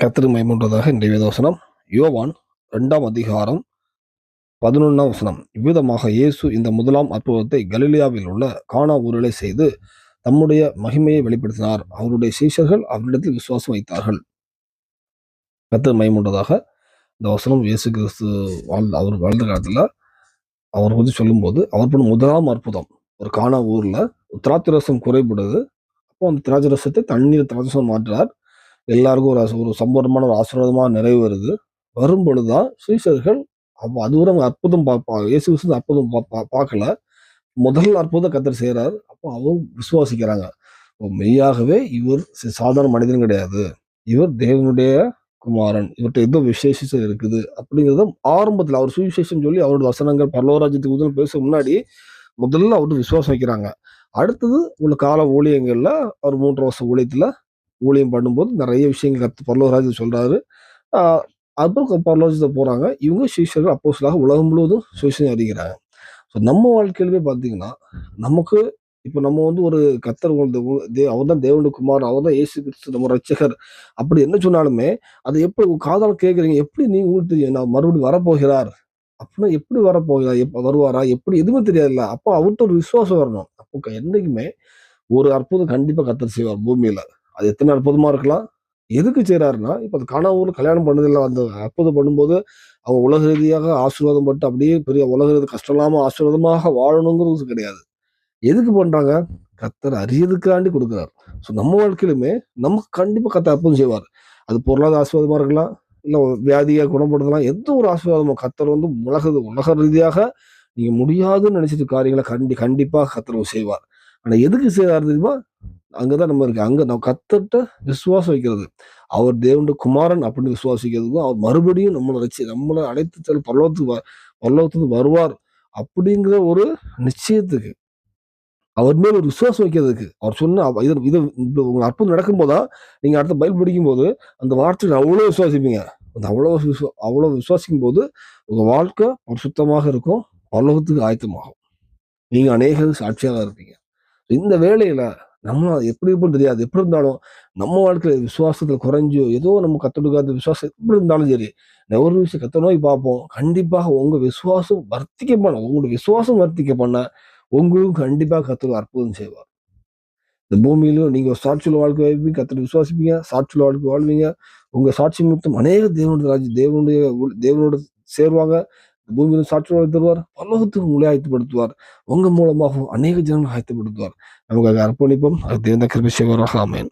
கர்த்தருக்கு மகிமையுண்டாவதாக இன்றைய வேதவசனம். யோவான் ரெண்டாம் அதிகாரம் பதினொன்றாம் வசனம். இவ்விதமாக இயேசு இந்த முதலாம் அற்புதத்தை கலிலியாவில் உள்ள கானா ஊரிலே செய்து தம்முடைய மகிமையை வெளிப்படுத்தினார். அவருடைய சீஷர்கள் அவரிடத்தில் விசுவாசம் வைத்தார்கள். கர்த்தர் மகிமையுண்டதாக இந்த வசனம் இயேசு கிறிஸ்து வாழ் அவர் வாழ்ந்த காலத்தில் அவர் பற்றி சொல்லும்போது அவர் பண்ண முதலாம் அற்புதம். ஒரு கானா ஊரில் திராட்சரசம் குறைபடுது. அப்போ அந்த திராட்சரசத்தை தண்ணீர் திராட்சரசம் மாற்றினார் எல்லாருக்கும் ஒரு ஒரு சம்பூர்ணமான ஒரு ஆசீர்வாதமாக நிறைவேறுது வரும் பொழுதுதான் ஸ்ரீசர்கள் அப்போ அது அவங்க அற்புதம் பார்ப்பா இயேசு கிறிஸ்து அற்புதம் பா- பார்க்கல. முதல் அற்புதம் கத்தர் செய்கிறார் அப்போ அவங்க விசுவாசிக்கிறாங்க. மெய்யாகவே இவர் சாதாரண மனிதன் கிடையாது. இவர் தேவனுடைய குமாரன். இவர்கிட்ட ஏதோ விசேஷம் இருக்குது அப்படிங்கிறத ஆரம்பத்தில் அவர் சுவிசேஷம் சொல்லி அவரோட வசனங்கள் பரலோராஜ்யத்துக்கு முதல் பேச முன்னாடி முதல்ல அவர்கிட்ட விசுவாசம் வைக்கிறாங்க. அடுத்தது உள்ள கால ஊழியங்களில் அவர் மூன்று வருஷம் ஊழியத்தில் ஊழியம் பண்ணும்போது நிறைய விஷயங்கள் கற்று பரலோகராஜ் சொல்கிறாரு அப்போ அப்புறம் பரலோகத்தை போகிறாங்க இவங்க சீஷர்கள் அப்போஸ்தலராக உலகம் முழுவதும் சுவிசேஷம் அறிகிறாங்க. ஸோ நம்ம வாழ்க்கையிலுமே பார்த்தீங்கன்னா நமக்கு இப்போ நம்ம வந்து ஒரு கத்தர் அவர் தான் தேவனு குமார் அவர் தான் ஏசு கிறிஸ்து நம்ம ரட்சகர் அப்படி என்ன சொன்னாலுமே அதை எப்படி காதால் கேட்குறீங்க எப்படி நீ உங்களுக்கு தெரியும்? நான் மறுபடியும் வரப்போகிறார். அப்படின்னா எப்படி வரப்போகிறார்? எப்போ வருவாரா? எப்படி? எதுவுமே தெரியாதுல்ல. அப்போ அவர்கிட்ட ஒரு விசுவாசம் வரணும். அப்போ என்றைக்குமே ஒரு அற்புதம் கண்டிப்பாக கத்தர் செய்வார் பூமியில். அது எத்தனை அற்புதமாக இருக்கலாம். எதுக்கு செய்கிறாருன்னா இப்போ அது கனவுல கல்யாணம் பண்ணதில்லை அந்த அற்புதம் பண்ணும்போது அவங்க உலக ரீதியாக ஆசீர்வாதம் பட்டு அப்படியே பெரிய உலக ரீதி கஷ்டம் இல்லாமல் ஆசீர்வாதமாக வாழணுங்கிறது கிடையாது. எதுக்கு பண்ணுறாங்க கத்தர் அறியதுக்காண்டி கொடுக்குறாரு. ஸோ நம்ம வாழ்க்கையிலுமே நமக்கு கண்டிப்பாக கத்தை அற்புதம் செய்வார். அது பொருளாதார ஆசீர்வாதமாக இருக்கலாம் இல்லை வியாதியை குணப்படுத்தலாம் எந்த ஒரு ஆசீர்வாதமோ கத்தர் வந்து உலக உலக ரீதியாக நீங்கள் முடியாதுன்னு நினச்சிட்டு காரியங்களை கண்டி கண்டிப்பாக கத்தர் செய்வார். ஆனால் எதுக்கு செய்வார் அங்கே தான் நம்ம இருக்கு. அங்கே நம்ம கத்தட்ட விசுவாசம் வைக்கிறது. அவர் தேவனுடைய குமாரன் அப்படின்னு விசுவாசிக்கிறதுக்கும் அவர் மறுபடியும் நம்மளை வச்சு நம்மளை அழைத்து செல் பல்லவத்துக்கு பல்லவத்துக்கு வருவார் அப்படிங்கிற ஒரு நிச்சயத்துக்கு. அவர் மேல் ஒரு விசுவாசம் வைக்கிறதுக்கு. அவர் சொன்ன இது இது இப்ப உங்க அற்புதம் நடக்கும்போதா நீங்கள் அடுத்த பயில் படிக்கும் போது அந்த வார்த்தையை அவ்வளோ விசுவாசிப்பீங்க. அந்த அவ்வளோ விசுவா அவ்வளோ விசுவாசிக்கும் போது உங்கள் வாழ்க்கை சுத்தமாக இருக்கும். பரலோகத்துக்கு ஆயத்தமாகும். நீங்கள் அநேக சாட்சியாக இருப்பீங்க. இந்த வேலையில நம்ம எப்படி இருப்போம் தெரியாது. எப்படி இருந்தாலும் நம்ம வாழ்க்கையில விசுவாசத்துல குறைஞ்சோ ஏதோ நம்ம கத்துடுக்காத விசுவாசம் எப்படி இருந்தாலும் சரி நான் ஒரு விஷயம் கத்த நோய் பார்ப்போம். கண்டிப்பாக உங்க விசுவாசம் வர்த்திக்க பண்ண உங்களோட விசுவாசம் வர்த்திக்க பண்ண உங்களுக்கும் கண்டிப்பாக கத்தர் அற்புதம் செய்வார். இந்த பூமியிலும் நீங்க சாட்சியில் வாழ்க்கை வாழ்வீங்க கத்தர் விசுவாசிப்பீங்க சாட்சியில் வாழ்க்கை வாழ்வீங்க. உங்க சாட்சி மொத்தம் அநேக தேவனுடைய ராஜ்ய தேவனுடைய தேவனோட சேருவாங்க. பூமியிலும் சாட்சி தருவார். பல்லவத்துக்கு உங்களை ஆயத்தப்படுத்துவார். உங்க மூலமாகவும் அநேக ஜனங்களை ஆயத்தப்படுத்துவார். நமக்கு அர்ப்பணிப்போம். அது தேர்ந்த கிருபி செய்வாராக. ஆமென்.